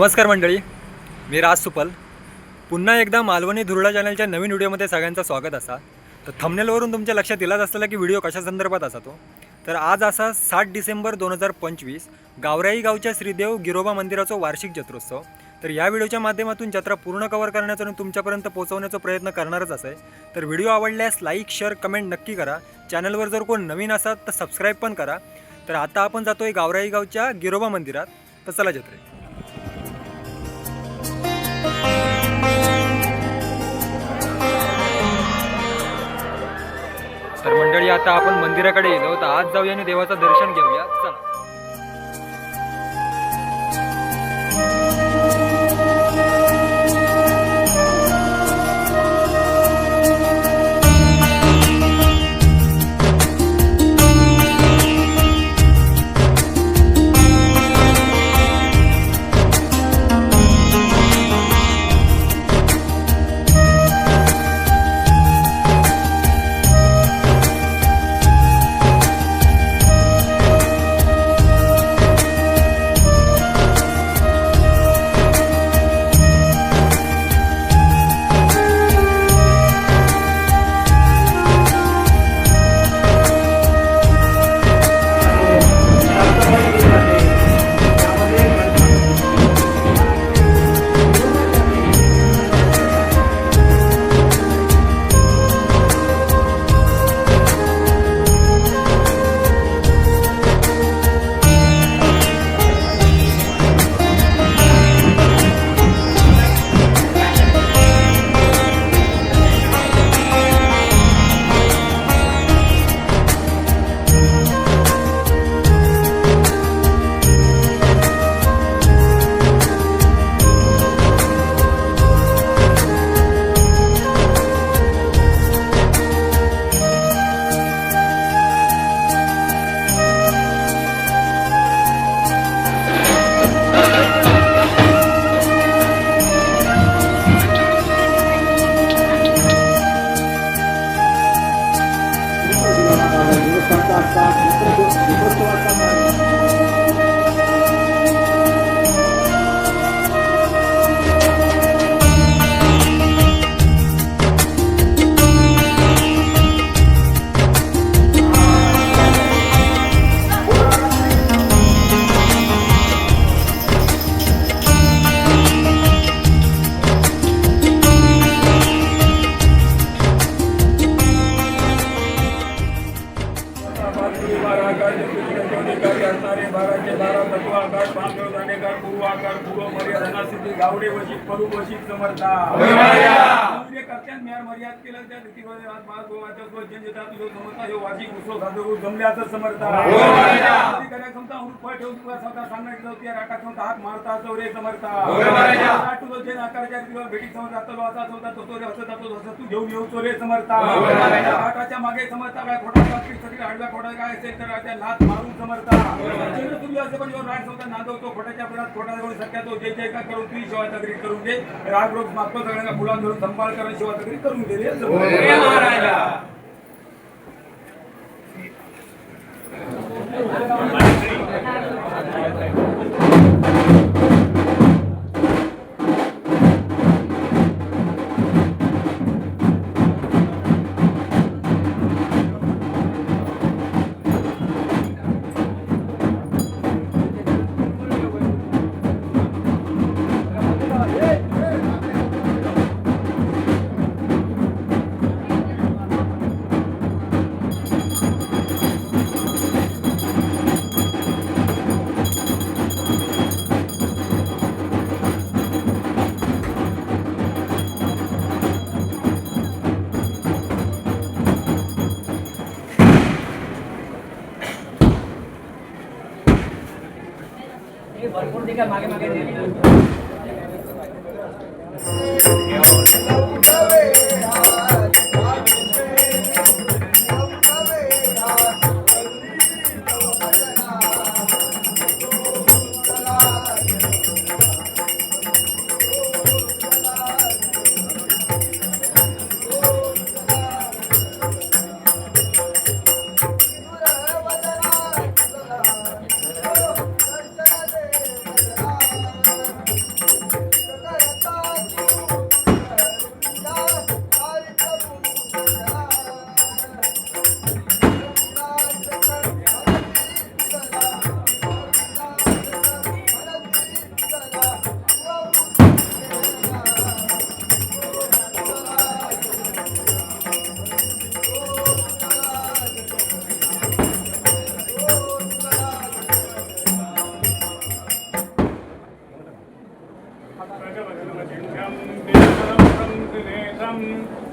नमस्कार मंडळी. मी राज सुपल. पुन्हा एकदा मालवणी धुरडा चॅनलच्या नवीन व्हिडिओमध्ये सगळ्यांचं स्वागत असा. तर थंबनेलवरून तुमच्या लक्षात येलाच असलेला की व्हिडिओ कशा संदर्भात असा तो. तर आज असा सात डिसेंबर दोन हजार पंचवीस गावराई गावच्या श्रीदेव गिरोबा मंदिराचा वार्षिक जत्रोत्सव तर या व्हिडिओच्या माध्यमातून जत्रा पूर्ण कव्हर करण्याचा आणि तुमच्यापर्यंत पोहोचवण्याचा प्रयत्न करणारच आहे तर व्हिडिओ आवडल्यास लाईक शेअर कमेंट नक्की करा. चॅनलवर जर कोण नवीन असाल तर सबस्क्राईब पण करा. तर आता आपण जातोय गावराई गावच्या गिरोबा मंदिरात. तर चला जत्रे तर मंडळी आता आपण मंदिराकडे येलो हो, तर आज जाऊया आणि देवाचं दर्शन घेऊया. चला. memory da. केलं त्या रीतीमध्ये आज बाळ गोवाच्या स्वजन जेता तुझं समर्था हे वार्षिक उत्सव साजरा जमल्याचं समर्था अधिकाऱ्या क्षमता अमृत फळ ठेवून तुला स्वतः सांगायचं होती राटा क्षमता हात मारता चौरे समर्था. तुझं जे आकाराच्या रीतीवर भेटी समर्थ असा तो घेऊन येऊ चोरे समर्था. राटाच्या मागे समर्था काय खोटा सगळी काय असेल तर त्या लात मारून समर्था. चिन्ह तुझी असे पण जो राट समजा नांदवतो खोट्याच्या पडात खोटा तो जे करून शिवाय तगरी करून दे. राग रोग मागतो सगळ्यांना फुलां धरून संभाळ करून शिवाय तगरी करून दे やつもね。que amague más.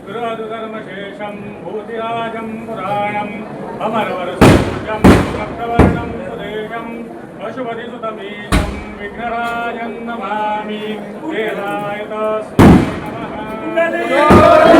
गृहदुधर्मशेषं भूतिराजं पुराणम् अमरवरसूजं चक्रवर्णं सुदेशं पशुपतिसुतमीशं विघ्नराजं नमामि वेदायतस्मै नमः।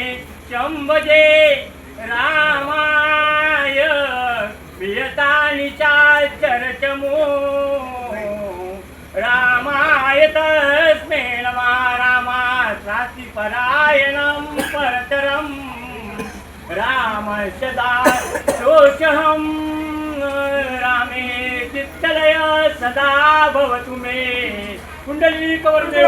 शंभजे रामाय प्रियतानिचा चरचमो। रामाय तस्मै नमा रामा शास्ति परायणं परतरम् राम सदा शोचहं रामे चित्तलय सदा भवतु मे। कुण्डलीकवर्णे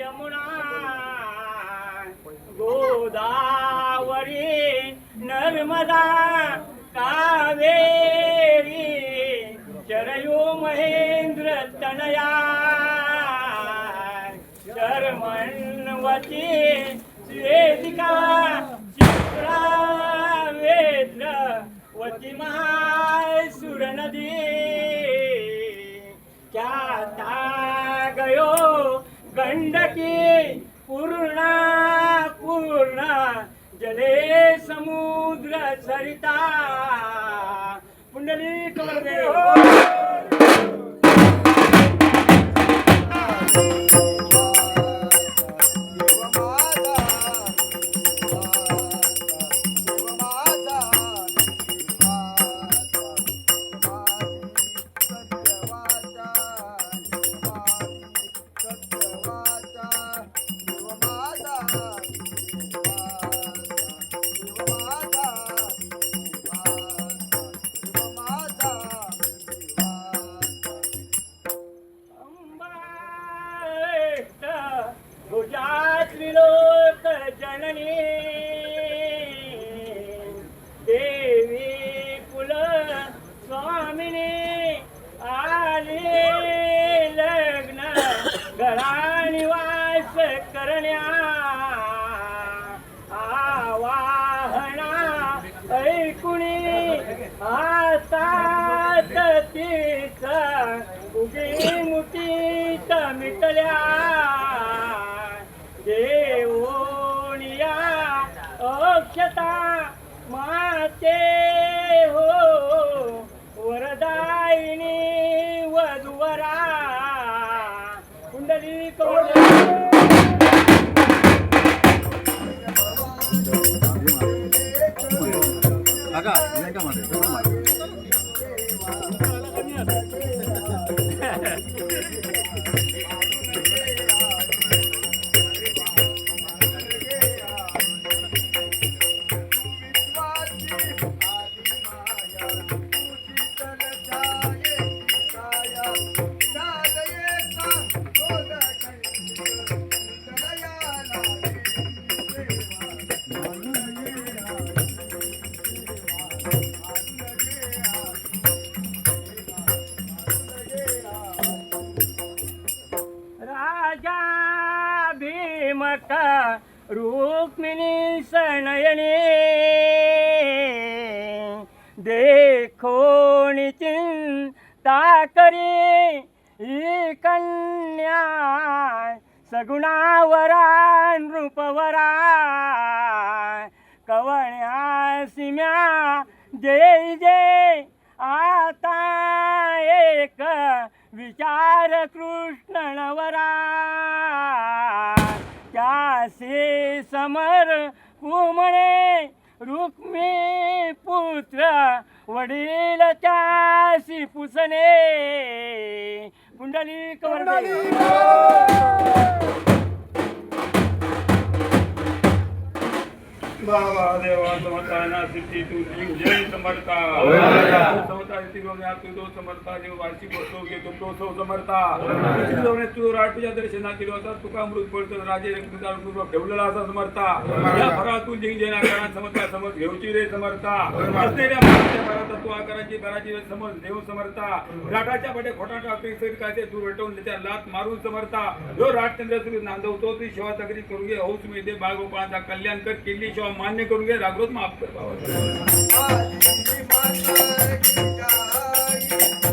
यमुना गोदावरी नर्मदा कावेरी चरयो महेंद्र तनया चर्मन्वती वेदिका चित्रा वेद्र वती महासुर नदी गंडकी पूर्णा पूर्ण. जले समुद्र सरिता. पुंडली हो राजा माता रुक्मिणी सनयने देखो चिंता करी ही कन्या सगुणावरा नृपवरा कवण्या सिम्या जय जय. आता एक विचार कृष्णवरा त्यासे समर कुमणे रुक्मी पुत्र वडील त्यासी पुसणे. कुंडली बाबा देवा समर्था ना सिद्धी तू जय समर्था समर्था देव वार्षिक उत्सव घे तुम तो सौ समर्था. सिद्धी गोमे तू राट तुझ्या दर्शना केलो होता तुका अमृत पडतो राजे रक्तदार पूर्व ठेवलेला असा समर्था. या समर्था समज घेऊची रे समर्था. असलेल्या महाराजच्या भरात तू आकाराची भराची रे समज देव समर्था. राटाच्या काय ते त्याच्या लात मारून समर्था. जो राटचंद्र नांदवतो ती शिवा तगरी करून घे हौस मिळते बाळगोपाळाचा कल्याण कर केली शिवा मान्य करून घे रागरोत माफ कर बाबा. ಗಾಯ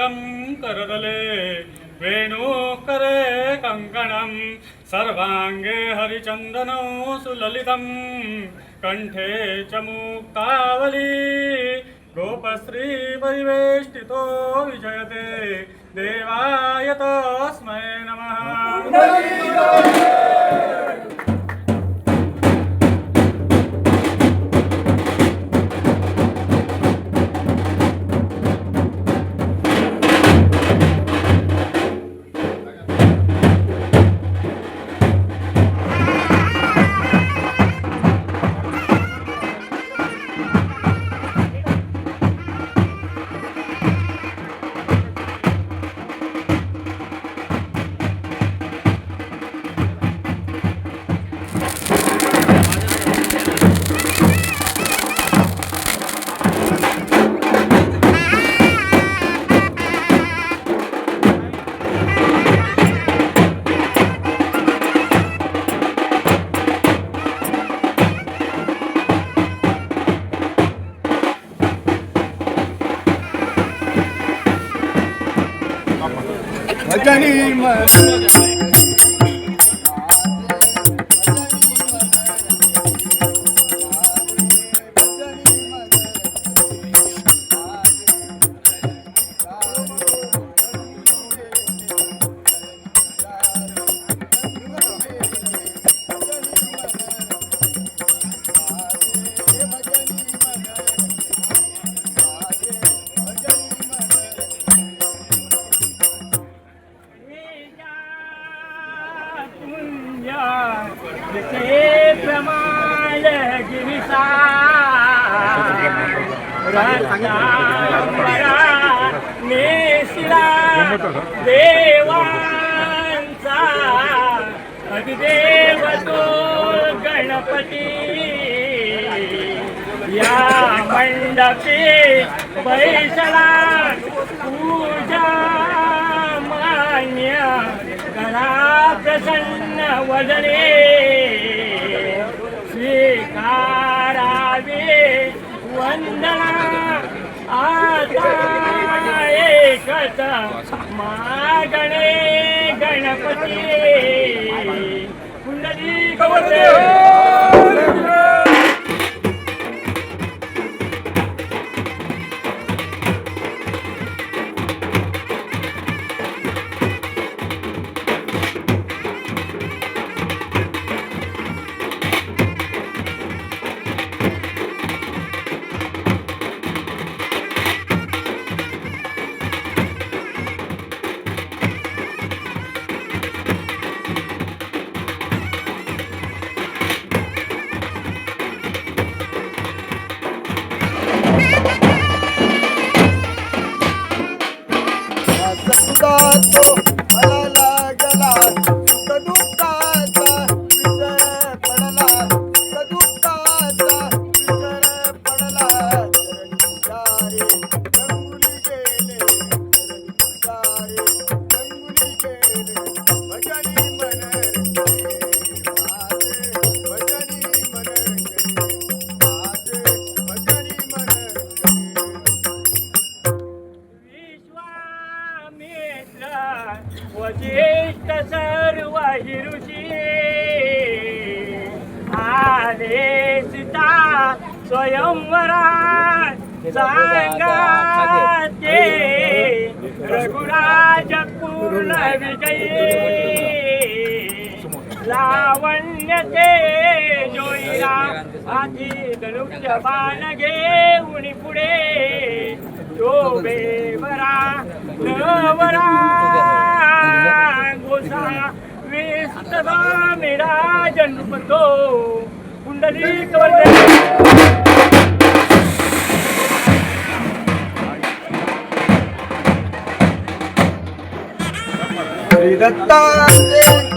नवमौक्तिकं करदले वेणुकरे कङ्कणं सर्वाङ्गे हरिचन्दनो सुललितं कण्ठे च मुक्तावली गोपश्रीपरिवेष्टितो विजयते देवाय तस्मै नमः। स्वीकारावे. वंदना आता एकच मागणे गणपती. कुंडली कवरदेव वरा गोसा विस्तदा मेरा जन्म तो कुंडली तोड़ Did a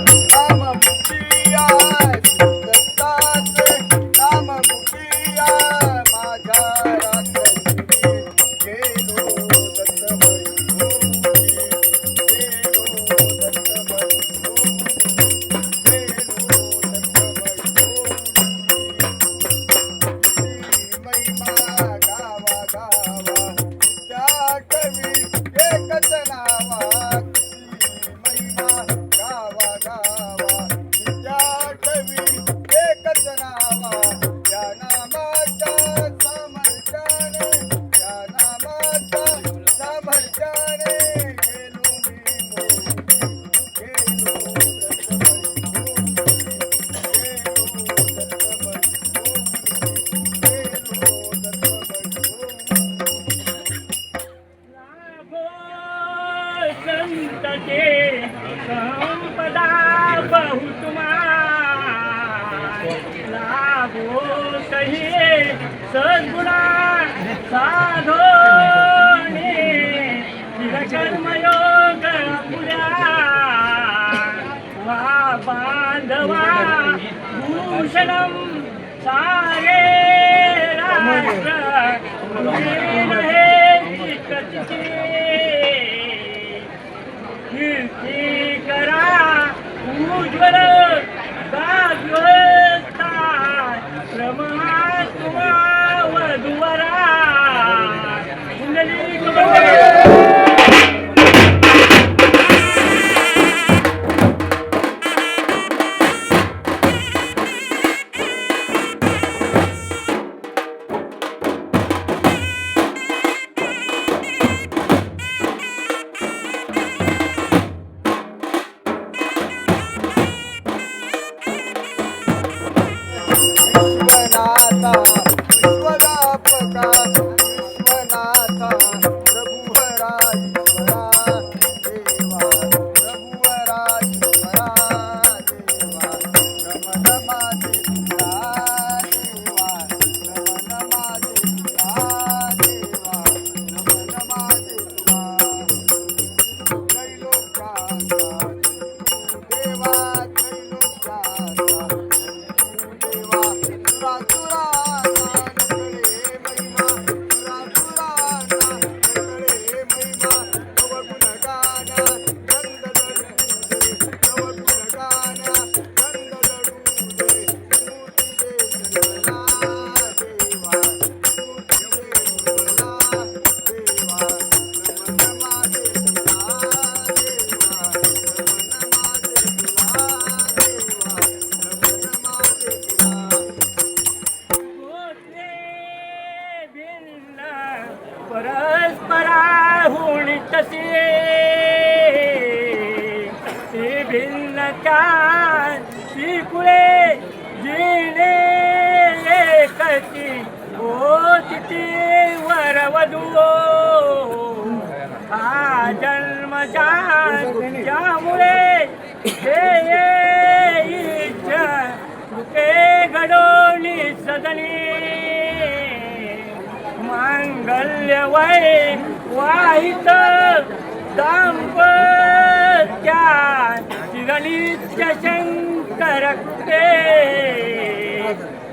ज्यामुळे हे इच्छा कृपे घडवली सदनी। मांगल्य वै वाहित दाम्पत्या चिरलित्य शंकर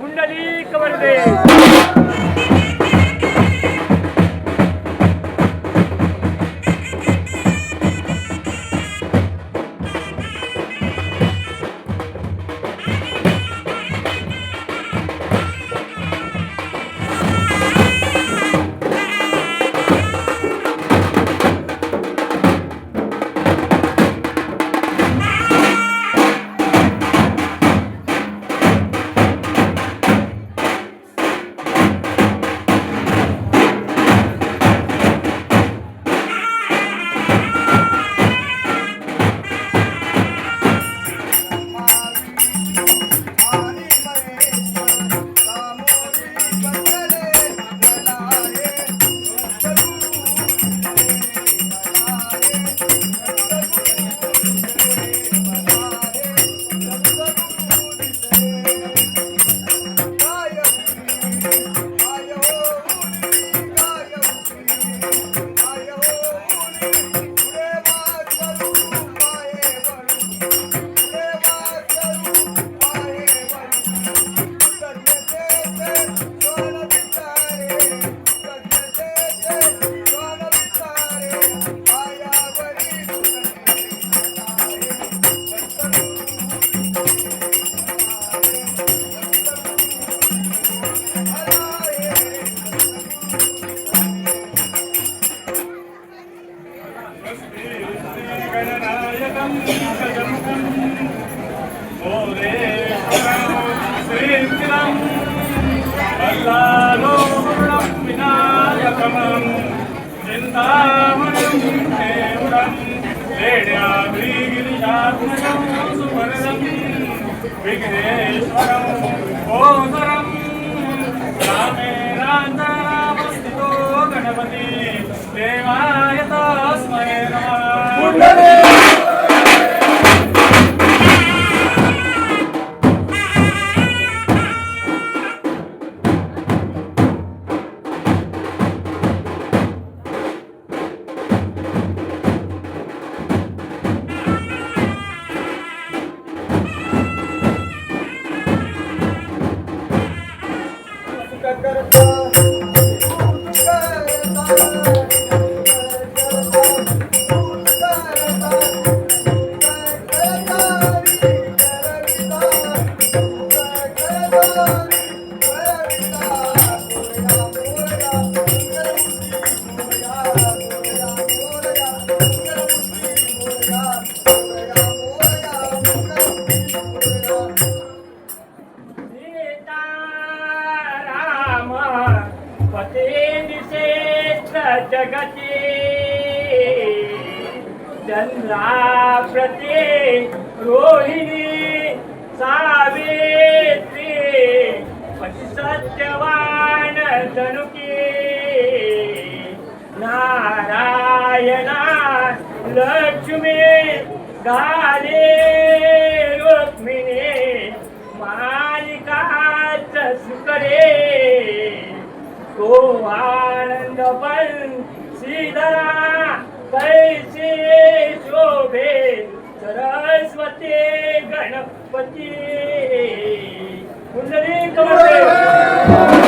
कुंडली कवरदे लक्ष्मी गाले रुक्मिणी मालिकाच सुकरे तो आनंद पण श्रीधरा कैसे शोभे सरस्वती गणपती. कुंडली कमळे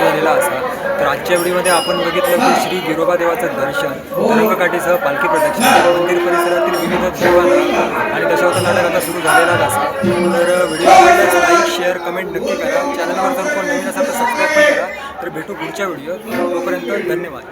नाटक असा. तर आजच्या व्हिडिओमध्ये आपण बघितलं की श्री गिरोबा देवाचं दर्शन तरंगकाठीसह पालखी प्रदक्षिणा मंदिर परिसरातील विविध देवांना आणि त्याच्यावर नाटक आता सुरू झालेलाच असा. तर व्हिडिओ लाईक शेअर कमेंट नक्की करा. चॅनलवर जर कोण नवीन असाल तर सबस्क्राईब पण करा. तर भेटू पुढच्या व्हिडिओ तोपर्यंत धन्यवाद.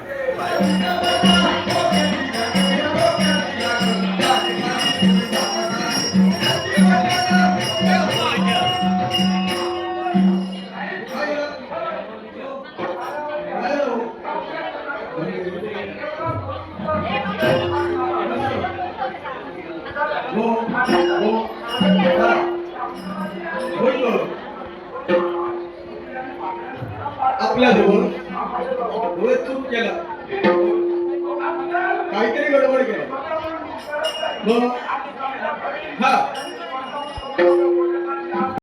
आपल्या जवळ थोडं चूक केला काहीतरी गडबड केली मग हा